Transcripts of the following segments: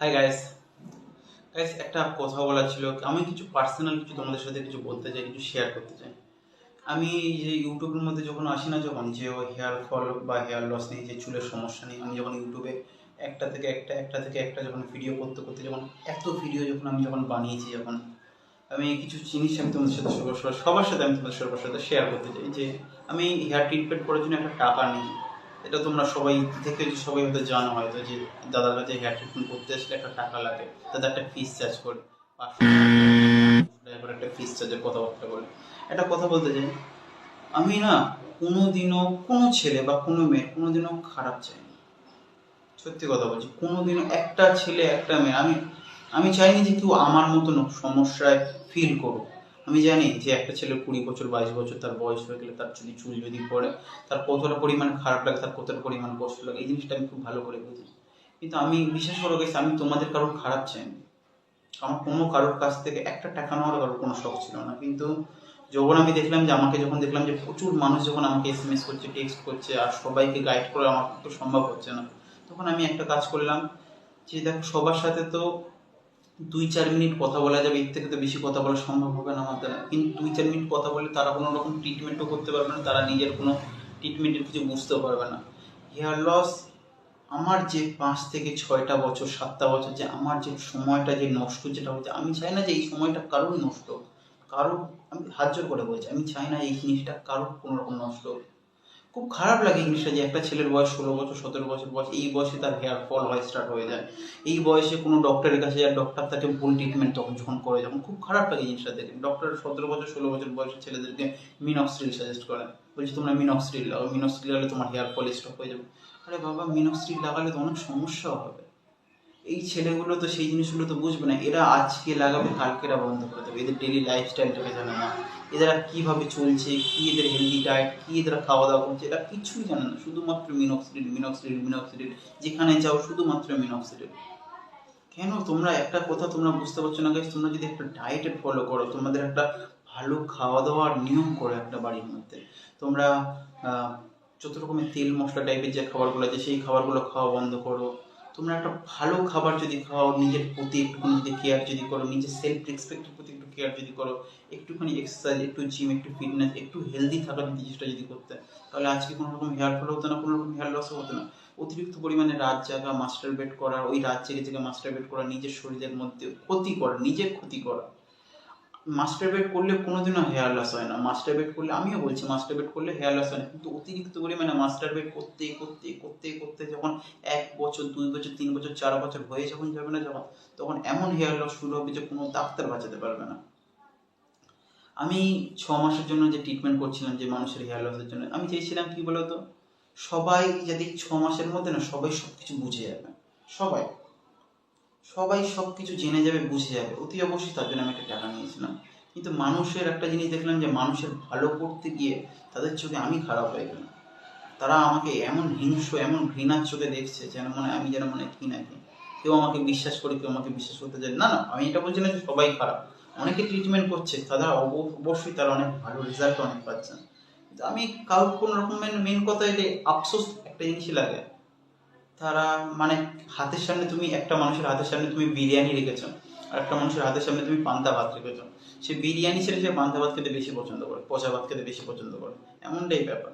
Hi guys guys একটা কথা বলার ছিল। আমি কিছু পার্সোনাল কিছু তোমাদের সাথে কিছু বলতে চাই, কিছু শেয়ার করতে চাই। আমি যে ইউটিউবের মধ্যে যখন আসি না যখন, যে হেয়ার ফল বা হেয়ার লস নিয়ে যে চুলের সমস্যা নেই, আমি যখন ইউটিউবে একটা থেকে একটা একটা থেকে একটা যখন ভিডিও করতে করতে যখন, এত ভিডিও যখন আমি যখন বানিয়েছি, যখন আমি কিছু জিনিস আমি তোমাদের সাথে সবার সবার সাথে আমি তোমাদের সবার সাথে শেয়ার করতে চাই। যে আমি হেয়ার ট্রিটমেন্ট করার জন্য একটা টাকা নিই। এটা তোমরা সবাই থেকে সবাই হয়তো জানো, হয়তো যে দাদার কাছে হেয়ার ট্রিটমেন্ট করতে আসলে একটা টাকা লাগে। তাদের একটা ফিস চার্জ করে করে একটা ফিস চার্জের কথাবার্তা বলে একটা কথা বলতে চাই, আমি না কোনোদিনও কোনো ছেলে বা কোনো মেয়ে কোনোদিনও খারাপ চাইনি সত্যি কথা বলছি, কোনোদিনও একটা ছেলে, একটা মেয়ে, আমি আমি চাইনি যে কেউ আমার মতন সমস্যায় ফিল করুক। আমি জানি যে একটা ছেলে কুড়ি বছর, বাইশ বছর তার বয়স হয়ে গেলে তার যদি চুল যদি পড়ে, তার কতটা পরিমাণ খারাপ লাগে, তার কতটা পরিমাণ কষ্ট লাগে, এই জিনিসটা আমি খুব ভালো করে বুঝি। কিন্তু আমি বিশেষ করে গেছি আমি তোমাদের কারোর খারাপ চাইনি। আমার কোনো কারোর কাছ থেকে একটা টাকা নেওয়ার কারোর কোনো শখ ছিল না। কিন্তু যখন আমি দেখলাম যে, আমাকে যখন দেখলাম যে প্রচুর মানুষ যখন আমাকে এস এম এস করছে টেক্সট করছে, আর সবাইকে গাইড করে আমার পক্ষে সম্ভব হচ্ছে না, তখন আমি একটা কাজ করলাম যে, দেখো সবার সাথে তো দুই চার মিনিট কথা বলা যাবে, এর থেকে তো বেশি কথা বলা সম্ভব হবে না আমার দ্বারা কিন্তু দুই চার মিনিট কথা বলে তারা কোনো রকম ট্রিটমেন্টও করতে পারবে না, তারা নিজের কোনো ট্রিটমেন্টের কিছু বুঝতেও পারবে না হেয়ার লস আমার যে পাঁচ থেকে ছয়টা বছর, সাতটা বছর যে আমার যে সময়টা যে নষ্ট যেটা হচ্ছে, আমি চাই না যে এই সময়টা কারোর নষ্ট। কারোর, আমি হাত করে বলছি, আমি চাই না এই জিনিসটা কারোর কোনো রকম নষ্ট হোক। খুব খারাপ লাগে জিনিসটা যে একটা ছেলের বয়স ষোলো বছর, সতেরো বছর বয়স, এই বয়সে তার হেয়ার ফল হয় স্টার্ট হয়ে যায়। এই বয়সে কোনো ডক্টরের কাছে যায় ডক্টর তাকে ভুল ট্রিটমেন্ট তখন যখন করে যখন খুব খারাপ লাগে জিনিসটা দেখে। ডক্টর সতেরো বছর, ষোলো বছর বয়সের ছেলেদেরকে মিনক্সিল সাজেস্ট করে। বলছে, তোমরা মিনক্সিল লাগাও মিনক্সিল লাগালে তোমার হেয়ার ফল স্টপ হয়ে যাবে। আরে বাবা মিনক্সিল লাগালে তো অনেক সমস্যা হবে। এই ছেলেগুলো তো সেই জিনিসগুলো তো বুঝবে না। এরা আজকে লাগাবে কালকে এরা বন্ধ করে দেবে। এদের ডেলি লাইফস্টাইলটাকে জানে না। এরা কীভাবে চলছে, কী এদের হেলদি ডায়েট কি এদের খাওয়া দাওয়া করছে, এরা কিছুই জানে না। শুধুমাত্র মিনক্সিডিল মিনক্সিডিল মিনক্সিডিল যেখানে যাও শুধুমাত্র মিনক্সিডিল কেন? তোমরা একটা কথা তোমরা বুঝতে পারছ না গাইস তোমরা যদি একটা ডায়েটে ফলো করো, তোমাদের একটা ভালো খাওয়া দাওয়ার নিয়ম করো একটা বাড়ির মধ্যে। তোমরা যত রকমের তেল মশলা টাইপের যে খাবারগুলো আছে, সেই খাবারগুলো খাওয়া বন্ধ করো। তোমরা একটা ভালো খাবার যদি খাও, নিজের প্রতি একটুখানি যদি কেয়ার যদি করো, নিজের সেলফ রেসপেক্টের প্রতি একটু কেয়ার যদি করো, একটুখানি এক্সারসাইজ একটু জিম একটু ফিটনেস একটু হেলদি থাকার চেষ্টা যদি করতে, তাহলে আজকে কোনো রকম হেয়ার ফল হতো না, কোনো রকম হেয়ার লসও হতো না। অতিরিক্ত পরিমাণে রাত জাগা মাস্টার বেড করা, ওই রাত জেগে জেগে মাস্টার বেড করা, নিজের শরীরের মধ্যে ক্ষতি করা, নিজের ক্ষতি করা। মাস্টার বেড করলে কোনোদিনও হেয়ার লস হয় না। মাস্টার বেড করলে, আমিও বলছি মাস্টার বেড করলে হেয়ার লস হয় না। কিন্তু অতিরিক্ত পরিমাণে মাস্টার বেড করতে করতে করতে করতে যখন এক বছর, দুই বছর, তিন বছর, চার বছর হয়ে যখন যাবে না যখন, তখন এমন হেয়ার লস শুরু হবে যে কোনো ডাক্তার বাঁচাতে পারবে না। আমি ছ মাসের জন্য যে ট্রিটমেন্ট করছিলাম যে মানুষের হেয়ার লসের জন্য, আমি চেয়েছিলাম কি বলতো? সবাই যদি ছ মাসের মধ্যে না, সবাই সব কিছু বুঝে যাবে। সবাই। সবাই সব কিছু জেনে যাবে, বুঝে যাবে। অতি অবশ্যই তার জন্য আমি একটা টাকা নিয়েছিলাম। কিন্তু মানুষের একটা জিনিস দেখলাম যে, মানুষের ভালো করতে গিয়ে তাদের চোখে আমি খারাপ হয়ে গেলাম। তারা আমাকে এমন হিংস্র, এমন ঘৃণার চোখে দেখছে যেন মনে আমি যেন মনে কি নাকি কেউ আমাকে বিশ্বাস করে, কেউ আমাকে বিশ্বাস করতে চায়। না না, আমি এটা বলছি না যে সবাই খারাপ। অনেকে ট্রিটমেন্ট করছে, তারা অব- অবশ্যই তারা অনেক ভালো রেজাল্ট অনেক পাচ্ছে। কিন্তু আমি কারোর কোনো রকমের মেন কথা যে, আফসোস একটা জিনিসই লাগে। তারা মানে হাতের সামনে তুমি একটা মানুষের হাতের সামনে তুমি বিরিয়ানি রেখেছো আর একটা মানুষের হাতের সামনে তুমি পান্তা ভাত রেখেছো। সে বিরিয়ানি ছেড়ে সে পান্তা ভাত খেতে বেশি পছন্দ করে, পচা ভাত খেতে বেশি পছন্দ করে। এমনটাই ব্যাপার।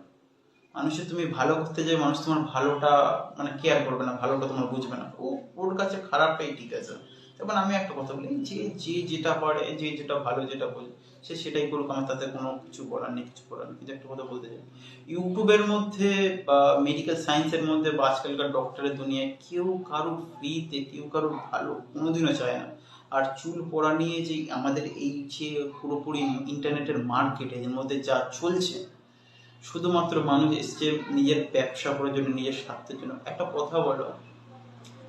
মানুষের তুমি ভালো করতে যাই, মানুষ তোমার ভালোটা মানে কেয়ার করবে না, ভালোটা তোমার বুঝবে না। ও, ওর কাছে খারাপটাই ঠিক আছে। যেমন আমি একটা কথা বলি, যে যে যেটা পারে, যে যেটা ভালো, যেটা বোঝে সে সেটাই করুক, আমার তাতে কোনো কিছু বলার নেই, কিছু করার নেই। কিন্তু একটা কথা বলতে চাই ইউটিউবের মধ্যে বা মেডিকেল সায়েন্সের মধ্যে বা আজকালকার ডক্টরের দুনিয়ায় কেউ কারোর ফ্রিতে কেউ কারোর ভালো কোনোদিনও চায় না। আর চুল পড়া নিয়ে যে আমাদের এই যে পুরোপুরি ইন্টারনেটের মার্কেট এর মধ্যে যা চলছে, শুধুমাত্র মানুষ এসছে নিজের ব্যবসা করার জন্য, নিজের স্বার্থের জন্য। একটা কথা বলো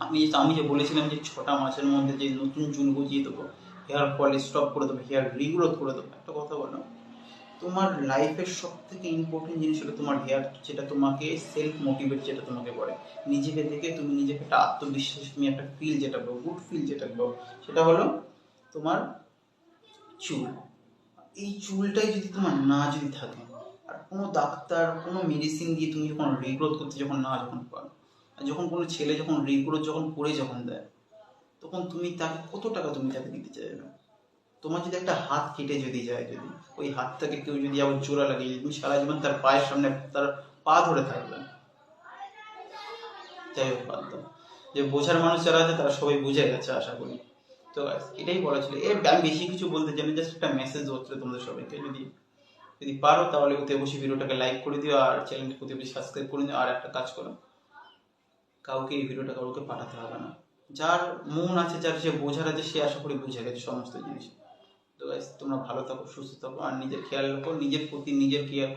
আমি আমি যে বলেছিলাম যে ছটা মাসের মধ্যে যে নতুন চুল গজিয়ে দেবো, হেয়ার ফল স্টপ করে দেবো, হেয়ার রিগ্রোথ করে দেবো, একটা কথা বলো। তোমার লাইফের সব থেকে ইম্পর্টেন্ট জিনিস হলো তোমার হেয়ার যেটা তোমাকে সেলফ মোটিভেট যেটা তোমাকে করে। নিজেকে দেখে তুমি নিজেকে একটা আত্মবিশ্বাস তুমি একটা ফিল যেটা পাবো গুড ফিল যেটা পাবো সেটা হলো তোমার চুল। এই চুলটাই যদি তোমার না যদি থাকে, আর কোনো ডাক্তার কোনো মেডিসিন দিয়ে তুমি যখন রিগ্রোথ করতে, যখন না যখন পারো যখন কোনো ছেলে যখন রিগ্রোথ যখন করে যখন দেয়, তখন তুমি তাকে কত টাকা তুমি তাকে দিতে চাইবে তোমার যদি একটা হাত কেটে যদি যায় যদি, ওই হাতটাকে কেউ যদি আবার জোড়া লাগিয়ে তুমি সারা জীবন তার পায়ের সামনে তার পা ধরে থাকবে। যাই হোক, বাদ যে বোঝার মানুষ যারা আছে, তারা সবাই বুঝে গেছে, আশা করি। তো এটাই বলা ছিল। এর আমি বেশি কিছু বলতে চাই জাস্ট একটা মেসেজ হচ্ছে তোমাদের সবাইকে। যদি যদি পারো, তাহলে অতি অবশ্যই ভিডিওটাকে লাইক করে দিও, আর অতি অবশ্যই সাবস্ক্রাইব করে দিও আর একটা কাজ করো। কাউকে এই ভিডিওটা কাউকে পাঠাতে হবে না। যার মন আছে, যার যে বোঝার আছে, সে আশা করি বুঝে গেছে সমস্ত জিনিস। তো তোমরা ভালো থাকো, সুস্থ থাকো, আর নিজের খেয়াল রাখো, নিজের প্রতি নিজের কেয়ার